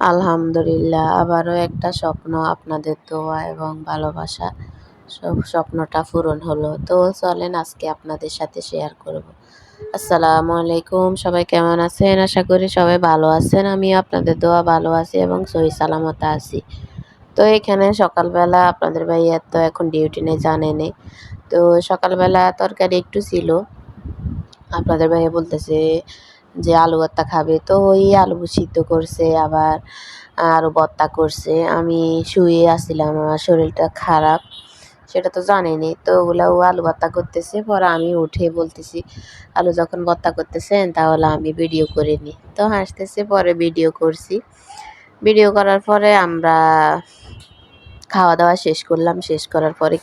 আলহামদুলিল্লাহ, আবারও একটা স্বপ্ন আপনাদের দোয়া এবং ভালোবাসা সব স্বপ্নটা পূরণ হলো। তো চলেন আজকে আপনাদের সাথে শেয়ার করব। আসসালামু আলাইকুম, সবাই কেমন আছেন? আশা করি সবাই ভালো আছেন। আমি আপনাদের দোয়া ভালো আছি এবং সহি সালামত আছি। তো এখানে সকালবেলা আপনাদের ভাইয়ার তো এখন ডিউটি নেই জানেনি তো সকালবেলা তরকারি একটু ছিল। আপনাদের ভাইয়া বলতেছে যে আলু ভর্তা খাবে। তো ওই আলু সিদ্ধ করছে, আবার আরও ভর্তা করছে। আমি শুয়ে আসছিলাম আমার শরীরটা খারাপ, সেটা তো জানেনি তো ওগুলো ও আলু ভর্তা করতেছে, পরে আমি উঠে বলতেছি, আলু যখন ভর্তা করতেছেন, তাহলে আমি ভিডিও করে নিই। তো হাসতেছে, পরে ভিডিও করছি। ভিডিও করার পরে আমরা খাওয়া দাওয়া শেষ করলাম। শেষ করার পরে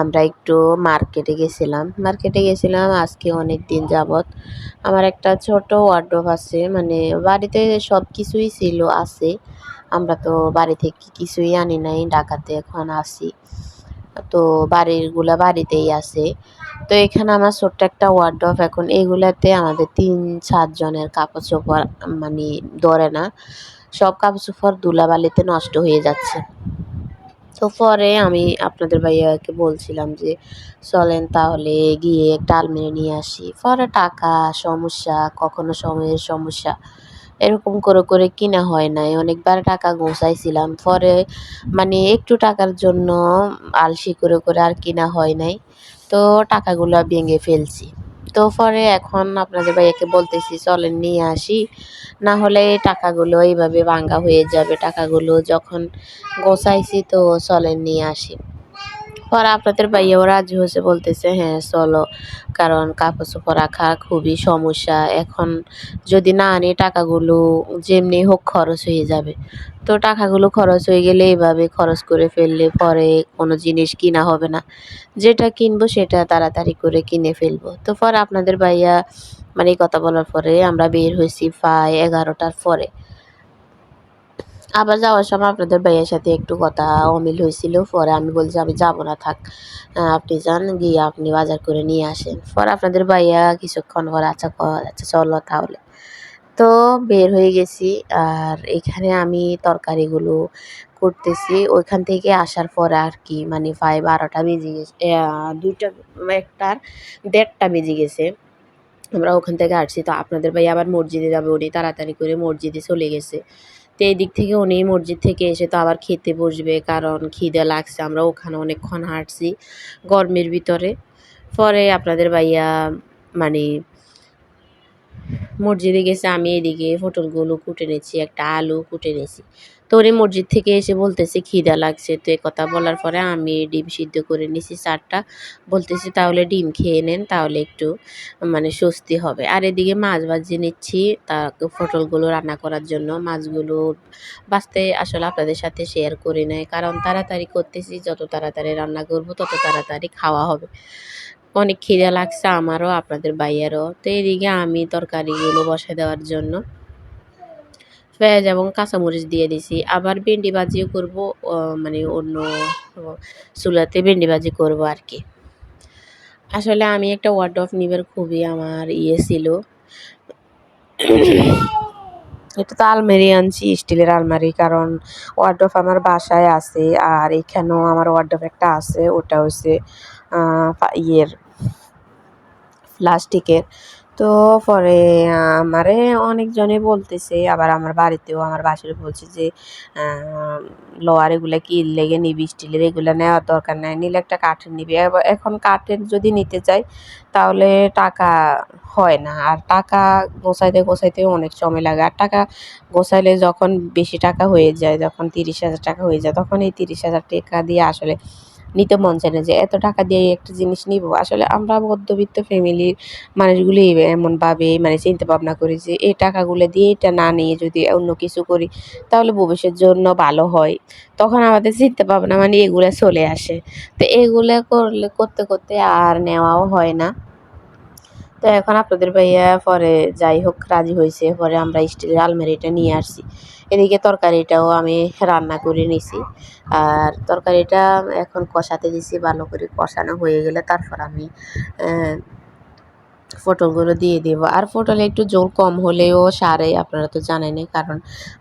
আমরা একটু মার্কেটে গেছিলাম। মার্কেটে গেছিলাম আজকে অনেক দিন যাবৎ। আমার একটা ছোট ওয়ার্ড্রোব আছে মানে বাড়িতে সব কিছুই ছিল, আছে। আমরা তো বাড়ি থেকে কিছুই আনি নাই, ঢাকাতে এখন আসি তো বাড়িরগুলা বাড়িতেই আছে। তো এখানে আমার ছোট্ট একটা ওয়ার্ড্রোব এখন এগুলাতে আমাদের তিন চারজনের কাপড় চোপড় মানে ধরে না। সব কাপড় চোপড় ধুলাবালিতে নষ্ট হয়ে যাচ্ছে। তো পরে আমি আপনাদের ভাইয়াকে বলছিলাম যে, চলেন তাহলে গিয়ে একটা আলমারি নিয়ে আসি। পরে টাকা, সমস্যা, কখনো সময়ের সমস্যা, এরকম করে করে কিনা হয় নাই। অনেকবার টাকা গোছাইছিলাম। পরে মানে একটু টাকার জন্য আলসি করে করে আর কিনা হয় নাই। তো টাকাগুলো ভেঙে ফেলছি। তো পরে এখন আপনাদের ভাইয়াকে বলতেছি, চলেন নিয়ে আসি। না হলে টাকাগুলো এইভাবে ভাঙ্গা হয়ে যাবে। টাকাগুলো যখন গোছাইছি তো চলেন নিয়ে আসি। পরে আপনাদের ভাইয়াও রাজি হয়েছে বলতেছে হ্যাঁ চলো। কারণ কাপড় চোপড় রাখা খুবই সমস্যা। এখন যদি না আনি, টাকাগুলো যেমনি হোক খরচ হয়ে যাবে। তো টাকাগুলো খরচ হয়ে গেলে এইভাবে খরচ করে ফেললে পরে কোনো জিনিস কিনা হবে না। যেটা কিনবো সেটা তাড়াতাড়ি করে কিনে ফেলব। তো পরে আপনাদের ভাইয়া মানে কথা বলার পরে আমরা বের হয়েছি প্রায় এগারোটার পরে। আবার যাওয়ার সময় আপনাদের ভাইয়ের সাথে একটু কথা অমিল হয়েছিল। পরে আমি বলছি, আমি যাব না, থাক। আপনি যান, গিয়ে আপনি বাজার করে নিয়ে আসেন। পরে আপনাদের ভাইয়া কিছুক্ষণ পর আচ্ছা আচ্ছা চলো তাহলে। তো বের হয়ে গেছি। আর এখানে আমি তরকারিগুলো করতেছি। ওইখান থেকে আসার পরে আর কি মানে প্রায় বারোটা বেজে গেছে দুইটা একটার দেড়টা বেজে গেছে। আমরা ওখান থেকে আসছি। তো আপনাদের ভাই আবার মসজিদে যাবে, উনি তাড়াতাড়ি করে মসজিদে চলে গেছে। তো এই দিক থেকে উনি মসজিদ থেকে এসে তো আবার খেতে বসবে, কারণ খিদে লাগছে, আমরা ওখানে অনেকক্ষণ হাঁটছি গরমের ভিতরে। পরে আপনাদের ভাইয়া মানে মসজিদে গেছে, আমি এদিকে পটলগুলো কুটে নিয়েছি, একটা আলু কুটে নিয়েছি। তো উনি মসজিদ থেকে এসে বলতেছে, খিদা লাগছে। তো এ কথা বলার পরে আমি ডিম সিদ্ধ করে নিছি চারটা বলতেছি, তাহলে ডিম খেয়ে নেন, তাহলে একটু মানে স্বস্তি হবে। আর এদিকে মাছ ভাজি নিচ্ছি, তা পটলগুলো রান্না করার জন্য। মাছগুলো বাঁচতে আসলে আপনাদের সাথে শেয়ার করি নাই, কারণ তাড়াতাড়ি করতেছি, যত তাড়াতাড়ি রান্না করব, তত তাড়াতাড়ি খাওয়া হবে। অনেক খিদে লাগছে আমারও, আপনাদের ভাইয়েরও। তো এদিকে আমি তরকারিগুলো বসে দেওয়ার জন্য পেঁয়াজ এবং কাঁচামরিচ দিয়ে দিছি। আবার ভেন্ডি ভাজিও করব মানে অন্য চুলাতে ভেন্ডি ভাজি করব আর কি। আসলে আমি একটা ওয়ার্ড অফ নিবের খুবই আমার ইয়ে ছিল। এটা তো আলমারি আনছি, স্টিলের আলমারি, কারণ ওয়ার্ড্রপ আমার বাসায় আছে আর এখানেও আমার ওয়ার্ড্রপ একটা আছে, ওটা হচ্ছে ইয়ের, প্লাস্টিকের। তো পরে আমারে অনেকজনে বলতেছে, আবার আমার বাড়িতেও আমার বাসায় বলছে যে লোয়ার এগুলো কি লেগে নিবি, স্টিলের এগুলো নেওয়ার দরকার নাই, নিলে একটা কাঠের নিবি। এখন কাঠের যদি নিতে চাই, তাহলে টাকা হয় না। আর টাকা গোছাইতে গোছাইতে অনেক সময় লাগে। আর টাকা গোছাইলে যখন বেশি টাকা হয়ে যায়, যখন তিরিশ হাজার টাকা হয়ে যায়, তখন এই তিরিশ হাজার টাকা দিয়ে আসলে নিতে মন চায় না যে এত টাকা দিয়ে একটা জিনিস নিব। আসলে আমরা মধ্যবিত্ত ফ্যামিলির মানুষগুলি এমনভাবে মানে চিন্তা ভাবনা করি যে এই টাকাগুলো দিয়ে এটা না নিয়ে যদি অন্য কিছু করি, তাহলে ভবিষ্যতের জন্য ভালো হয়। তখন আমাদের চিন্তা ভাবনা মানে এগুলো চলে আসে। তো এগুলো করলে, করতে করতে আর নেওয়াও হয় না। তো এখন আপনাদের ভাইয়া পরে যাই হোক রাজি হয়েছে, পরে আমরা স্টিলের আলমারিটা নিয়ে আসছি। এদিকে তরকারিটাও আমি রান্না করে নিছি। আর তরকারিটা এখন কষাতে দিছি, ভালো করে কষানো হয়ে গেলে তারপর আমি পটলগুলো দিয়ে দেব। আর পটলে একটু জল কম হলেও সারে, আপনারা তো জানেনই, কারণ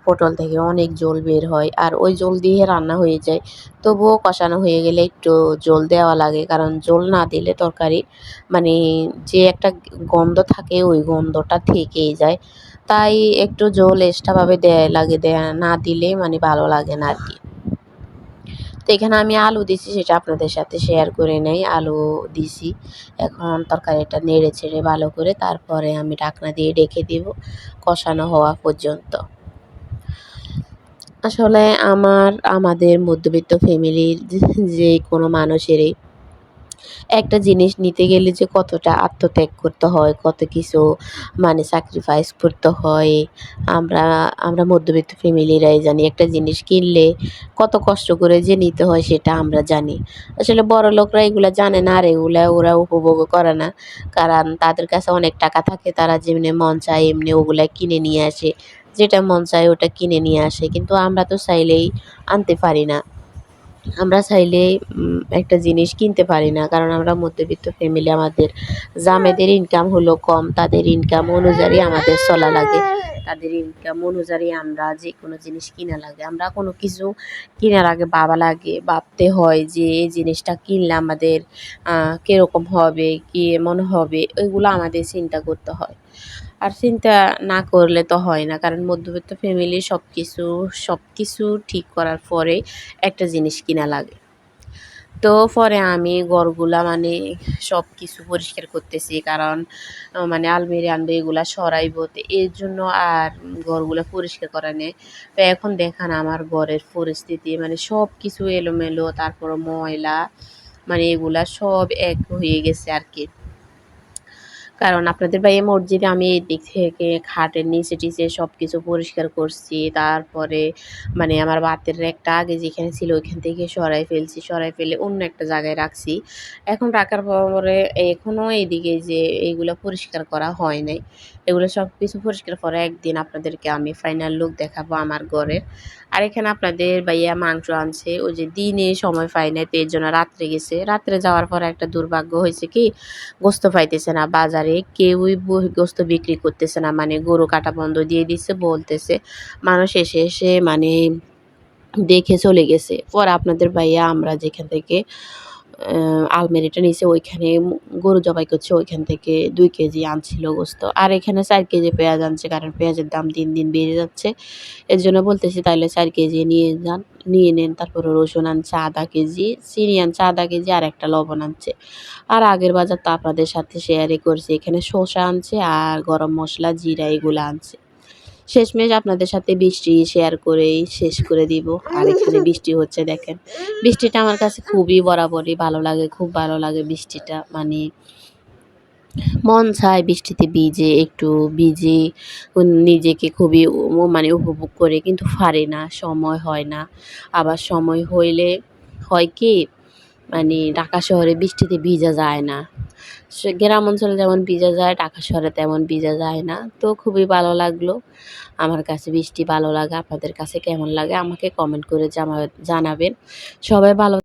পটল থেকে অনেক জল বের হয়। আর ওই জল দিয়ে রান্না হয়ে যায়। তবুও কষানো হয়ে গেলে একটু জল দেওয়া লাগে, কারণ জল না দিলে তরকারি মানে যে একটা গন্ধ থাকে, ওই গন্ধটা থেকেই যায়। তাই একটু জল এক্সট্রাভাবে দেয় লাগে, দেয়া না দিলে মানে ভালো লাগে না আর কি। তো এখানে আমি আলু দিছি, সেটা আপনাদের সাথে শেয়ার করে নেই। আলু দিছি। এখন তরকারিটা নেড়ে ছেড়ে ভালো করে তারপরে আমি ঢাকনা দিয়ে ডেকে দিব কষানো হওয়া পর্যন্ত। আসলে আমার, আমাদের মধ্যবিত্ত ফ্যামিলির যে কোনো মানুষেরই একটা জিনিস নিতে গেলে যে কতটা আত্মত্যাগ করতে হয়, কত কিছু মানে স্যাক্রিফাইস করতে হয়। আমরা আমরা মধ্যবিত্ত ফ্যামিলিরাই জানি, একটা জিনিস কিনলে কত কষ্ট করে যে নিতে হয় সেটা আমরা জানি। আসলে বড় লোকরা এগুলো জানে না, আর এগুলো ওরা উপভোগ করে না। কারণ তাদের কাছে অনেক টাকা থাকে, তারা যেমনি মন চায় এমনি ওগুলা কিনে নিয়ে আসে। যেটা মন চায় ওটা কিনে নিয়ে আসে। কিন্তু আমরা তো চাইলেই আনতে পারি না। আমরা চাইলে একটা জিনিস কিনতে পারি না। কারণ আমরা মধ্যবিত্ত ফ্যামিলি আমাদের জামেদের ইনকাম হলো কম, তাদের ইনকাম অনুযায়ী আমাদের চলা লাগে। তাদের ইনকাম অনুযায়ী আমরা যে কোনো জিনিস কিনা লাগে। আমরা কোনো কিছু কেনার আগে বাবা লাগে, ভাবতে হয় যে এই জিনিসটা কিনলে আমাদের কীরকম হবে, কী এমন হবে ওইগুলো আমাদের চিন্তা করতে হয়। আর চিন্তা না করলে তো হয় না, কারণ মধ্যবিত্ত ফ্যামিলি সব কিছু সব কিছু ঠিক করার পরে একটা জিনিস কিনা লাগে। তো পরে আমি ঘরগুলা মানে সব কিছু পরিষ্কার করতেছি, কারণ মানে আলমিরি আনবে এগুলা সরাইব। তো এর জন্য আর ঘরগুলা পরিষ্কার করা নেই। তো এখন দেখান আমার ঘরের পরিস্থিতি মানে সব কিছু এলোমেলো তারপর ময়লা মানে এগুলা সব এক হয়ে গেছে আর কি। কারণ আপনাদের ভাই মসজিদে আমি এই দিক থেকে খাটের নিচে টিচে সব কিছু পরিষ্কার করছি, তারপরে মানে আমার বাতের একটা আগে যেখানে ছিল ওইখান থেকে সরাই ফেলছি, সরাই ফেলে অন্য একটা জায়গায় রাখছি। এখন রাখার পরে এখনও এইদিকে যে এইগুলো পরিষ্কার করা হয় নাই। এগুলো সব কিছু পরিষ্কার করে একদিন আপনাদেরকে আমি ফাইনাল লুক দেখাবো আমার ঘরের। আর এখানে আপনাদের ভাইয়া মাংস আনছে, ওই যে দিনে সময় পাই নাই, তো এর জন্য রাত্রে গেছে। রাত্রে যাওয়ার পর একটা দুর্ভাগ্য হয়েছে কি, গোস্ত পাইতেছে না বাজারে কেউই গোস্ত বিক্রি করতেছে না মানে গরু কাটা বন্ধ দিয়ে দিচ্ছে বলতেছে, মানুষ এসে এসে মানে দেখে চলে গেছে। পরে আপনাদের ভাইয়া, আমরা যেখান থেকে আলমারিটা নিচে ওইখানে গরু জবাই করছে, ওইখান থেকে দুই কেজি আনছিল গোস্ত। আর এখানে চার কেজি পেঁয়াজ আনছে, কারণ পেঁয়াজের দাম দিন দিন বেড়ে যাচ্ছে। এর জন্য বলতেছি তাহলে চার কেজি নিয়ে যান। নিয়ে নেন, তারপরে রসুন আনছে আধা কেজি, চিনি আনছে আধা কেজি, আর একটা লবণ আনছে। আর আগের বাজার তো আপনাদের সাথে শেয়ারই করছে, এখানে শসা আনছে আর গরম মশলা, জিরা এগুলো আনছে। শেষমেশ আপনাদের সাথে বৃষ্টি শেয়ার করেই শেষ করে দিব। আর এখানে বৃষ্টি হচ্ছে দেখেন। বৃষ্টিটা আমার কাছে খুবই বরাবরই ভালো লাগে, খুব ভালো লাগে বৃষ্টিটা মানে মন চায় বৃষ্টিতে ভিজে, একটু ভিজে নিজেকে খুবই মানে উপভোগ করে, কিন্তু পারে না, সময় হয় না। আবার সময় হইলে হয় কি মানে ঢাকা শহরে বৃষ্টিতে ভিজা যায় না। গ্রাম অঞ্চলে যেমন ভিজা যায়, ঢাকা শহরে তেমন ভিজা যায় না। তো খুবই ভালো লাগল। আমার কাছে বৃষ্টি ভালো লাগে, আপনাদের কাছে কেমন লাগে আমাকে কমেন্ট করে জানাবেন। সবাই ভালো